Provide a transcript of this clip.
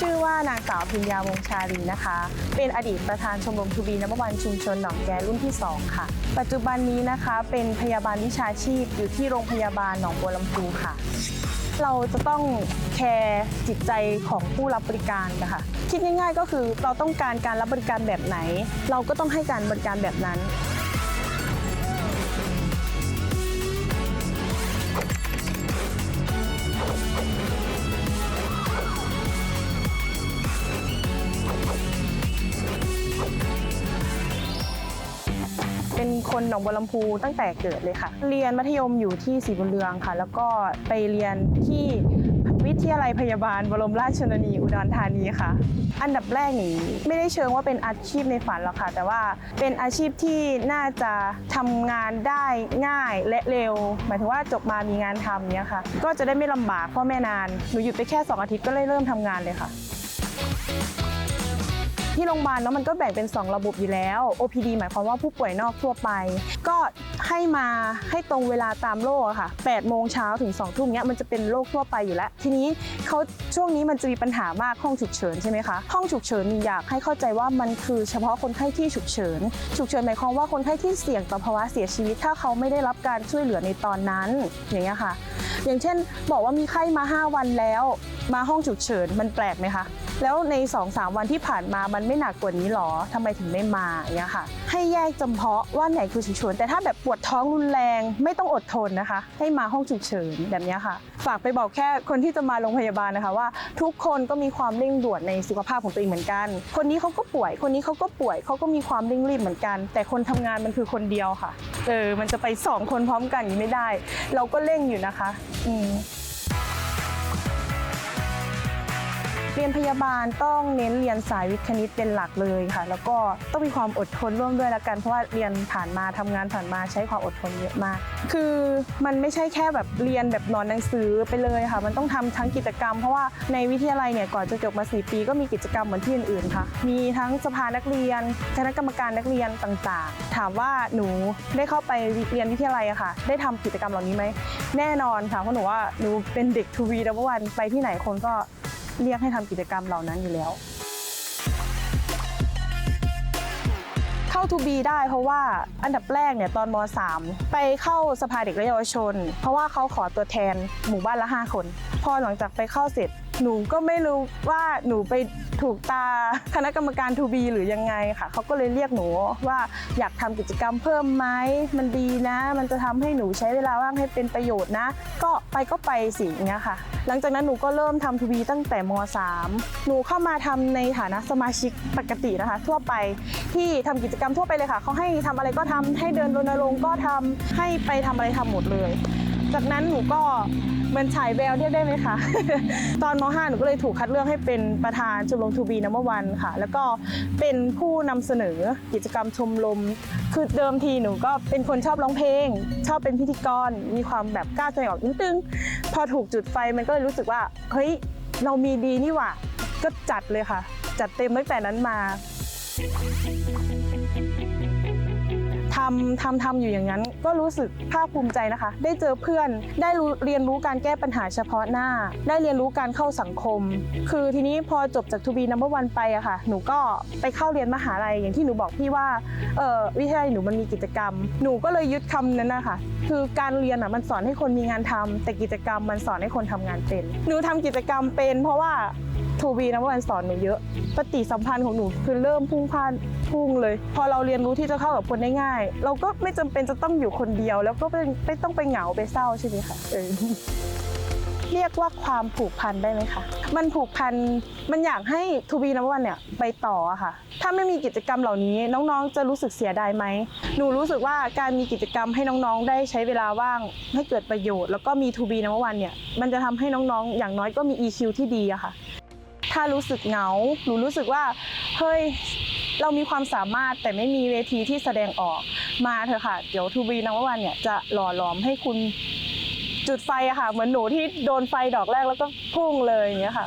ชื่อว่านางสาวพิญญาวงชาลีนะคะ เป็นอดีตประธานชมรมทูบีนับวันชุมชนหนองแกรุ่นที่ 2 ค่ะ ปัจจุบันนี้นะคะเป็นพยาบาลวิชาชีพอยู่ที่โรงพยาบาลหนองบัวลำพูค่ะ เราจะต้องแคร์จิตใจของผู้รับบริการนะคะคิดง่ายๆก็คือเราต้องการการรับบริการแบบไหน เราก็ต้องให้การบริการแบบนั้น คนหนองบัวลำพูตั้งแต่เกิดเลยค่ะ เรียนมัธยมอยู่ที่ศรีบุญเรืองค่ะ แล้วก็ไปเรียนที่วิทยาลัยพยาบาลบรมราชชนนีอุดรธานีค่ะ อันดับแรกนี่ไม่ได้เชิงว่าเป็นอาชีพในฝันหรอกค่ะ แต่ว่าเป็นอาชีพที่น่าจะทำงานได้ง่ายและเร็ว หมายถึงว่าจบมามีงานทำเนี้ยค่ะ ก็จะได้ไม่ลำบากพ่อแม่นาน หนูหยุดไปแค่ 2 อาทิตย์ก็เลยเริ่มทำงานเลยค่ะ ที่โรงพยาบาลเนาะมันก็แบ่งเป็น 2 ระบบอยู่แล้ว OPD หมายความว่าผู้ป่วยนอกทั่วไป ก็ให้มาให้ตรงเวลาตามโรคค่ะ8โมงเช้าถึง2ทุ่มเนี้ยมันจะเป็นโรคทั่วไปอยู่แล้ว ทีนี้เขาช่วงนี้มันจะมีปัญหามากห้องฉุกเฉินใช่ไหมคะห้องฉุกเฉินอยากให้เข้าใจว่ามันคือเฉพาะคนไข้ที่ฉุกเฉินฉุกเฉินหมายความว่าคนไข้ที่เสี่ยงต่อภาวะเสียชีวิต ถ้าเขาไม่ได้รับการช่วยเหลือในตอนนั้นอย่างเงี้ยค่ะ อย่างเช่น บอกว่ามีไข้มา 5 วันแล้ว มาห้องฉุกเฉินมันแปลกไหมคะแล้วใน 2-3 วันที่ผ่านมามันไม่หนักกว่านี้หรอทำไมถึงไม่มาอย่างเงี้ยค่ะ ให้แยกจำเพาะว่าไหนคือฉุกเฉินแต่ถ้าแบบปวดท้องรุนแรงไม่ต้องอดทนนะคะ ให้มาห้องฉุกเฉินแบบเนี้ยค่ะ ฝากไปบอกแค่คนที่จะมาโรงพยาบาลนะคะว่า ทุกคนก็มีความเร่งด่วนในสุขภาพของตัวเองเหมือนกัน คนนี้เขาก็ป่วย คนนี้เขาก็ป่วยเขาก็มีความเร่งรีบเหมือนกัน แต่คนทำงานมันคือคนเดียวค่ะเออมันจะไปสองคนพร้อมกันอย่างนี้ไม่ได้ เราก็เร่งอยู่นะคะ อืม เรียนพยาบาลต้องเน้นเรียนสายวิทย์คณิตเป็นหลักเลยค่ะ แล้วก็ต้องมีความอดทนร่วมด้วยละกันเพราะว่าเรียนผ่านมาทำงานผ่านมาใช้ความอดทนเยอะมาก คือมันไม่ใช่แค่แบบเรียนแบบนอนหนังสือไปเลยค่ะ มันต้องทำทั้งกิจกรรม เพราะว่าในวิทยาลัยเนี่ยก่อนจะจบมา4ปี ก็มีกิจกรรมเหมือนที่อื่นๆค่ะ มีทั้งสภานักเรียนคณะกรรมการนักเรียนต่างๆ ถามว่าหนูได้เข้าไปเรียนวิทยาลัยอะค่ะ ได้ทำกิจกรรมเหล่านี้ไหมแน่นอนค่ะเพราะหนูว่าหนูเป็นเด็กทูวีดับวันไปที่ไหนคนก็ เรียกให้ทำกิจกรรมเหล่านั้นอยู่แล้ว เข้าทูบีได้เพราะว่าอันดับแรกเนี่ยตอนม .3 ไปเข้าสภาเด็กและเยาวชน เพราะว่าเขาขอตัวแทนหมู่บ้านละ 5 คน พอหลังจากไปเข้าเสร็จ หนูก็ไม่รู้ว่าหนูไปถูกตาคณะกรรมการทูบีหรือยังไงค่ะเขาก็เลยเรียกหนูว่าอยากทำกิจกรรมเพิ่มไหมมันดีนะ มันจะทำให้หนูใช้เวลาว่างให้เป็นประโยชน์นะ ก็ไปก็ไปสิอย่างเงี้ยค่ะ หลังจากนั้นหนูก็เริ่มทำทูบีตั้งแต่ม .3 หนูเข้ามาทำในฐานะสมาชิกปกตินะคะ ทั่วไปที่ทำกิจกรรมทั่วไปเลยค่ะเขาให้ทำอะไรก็ทำให้เดินรณรงค์ก็ทำให้ไปทำอะไรทำหมดเลย จากนั้นหนูก็เหมือนฉายแววเรียกได้ไหมคะ ตอนม .5 หนูก็เลยถูกคัดเลือกให้เป็นประธานชมรมทูบีนัมวันค่ะ แล้วก็เป็นผู้นำเสนอกิจกรรมชมรม คือเดิมทีหนูก็เป็นคนชอบร้องเพลง ชอบเป็นพิธีกร มีความแบบกล้าแสดงออกนิดนึง พอถูกจุดไฟมันก็เลยรู้สึกว่า เฮ้ย เรามีดีนี่หว่า ก็จัดเลยค่ะ จัดเต็มตั้งแต่นั้นมา ทำทำทำอยู่อย่างนั้น ก็รู้สึกภาคภูมิใจนะคะ ได้เจอเพื่อนได้รู้เรียนรู้การแก้ปัญหาเฉพาะหน้า ได้เรียนรู้การเข้าสังคม คือทีนี้พอจบจากทูบีนัมเบอร์วันไปอะค่ะ หนูก็ไปเข้าเรียนมหาลัยอย่างที่หนูบอกพี่ว่าเออวิทยาลัยหนูมันมีกิจกรรม หนูก็เลยยึดคำนั้นนะคะคือการเรียนอะมันสอนให้คนมีงานทำแต่กิจกรรมมันสอนให้คนทำงานเป็น หนูทำกิจกรรมเป็น เพราะว่า ทูบีนัมเบอร์วันสอนหนูเยอะ ปฏิสัมพันธ์ของหนูคือเริ่มพุ่งพานพุ่งเลย พอเราเรียนรู้ที่จะเข้ากับคนได้ง่าย เราก็ไม่จำเป็นจะต้องอยู่คนเดียว แล้วก็ไม่ต้องไปเหงาไปเศร้าใช่ไหมคะเออเรียกว่าความผูกพันได้ไหมคะ มันผูกพัน มันอยากให้ทูบีนัมวันเนี่ยไปต่อค่ะ ถ้าไม่มีกิจกรรมเหล่านี้น้องๆ จะรู้สึกเสียดายไหม หนูรู้สึกว่าการมีกิจกรรมให้น้องๆ ได้ใช้เวลาว่างให้เกิดประโยชน์ แล้วก็มีทูบีนัมวันเนี่ย มันจะทำให้น้องๆ อย่างน้อยก็มี EQ ที่ดีอะค่ะ ถ้ารู้สึกเหงาหนูรู้สึกว่าเฮ้ยเรามีความสามารถแต่ไม่มีเวทีที่แสดงออกมาเถอะค่ะ เดี๋ยวทูบีนัมวันเนี่ยจะหล่อหลอมให้คุณจุดไฟอะค่ะ เหมือนหนูที่โดนไฟดอกแรกแล้วก็พุ่งเลยอย่างเงี้ยค่ะ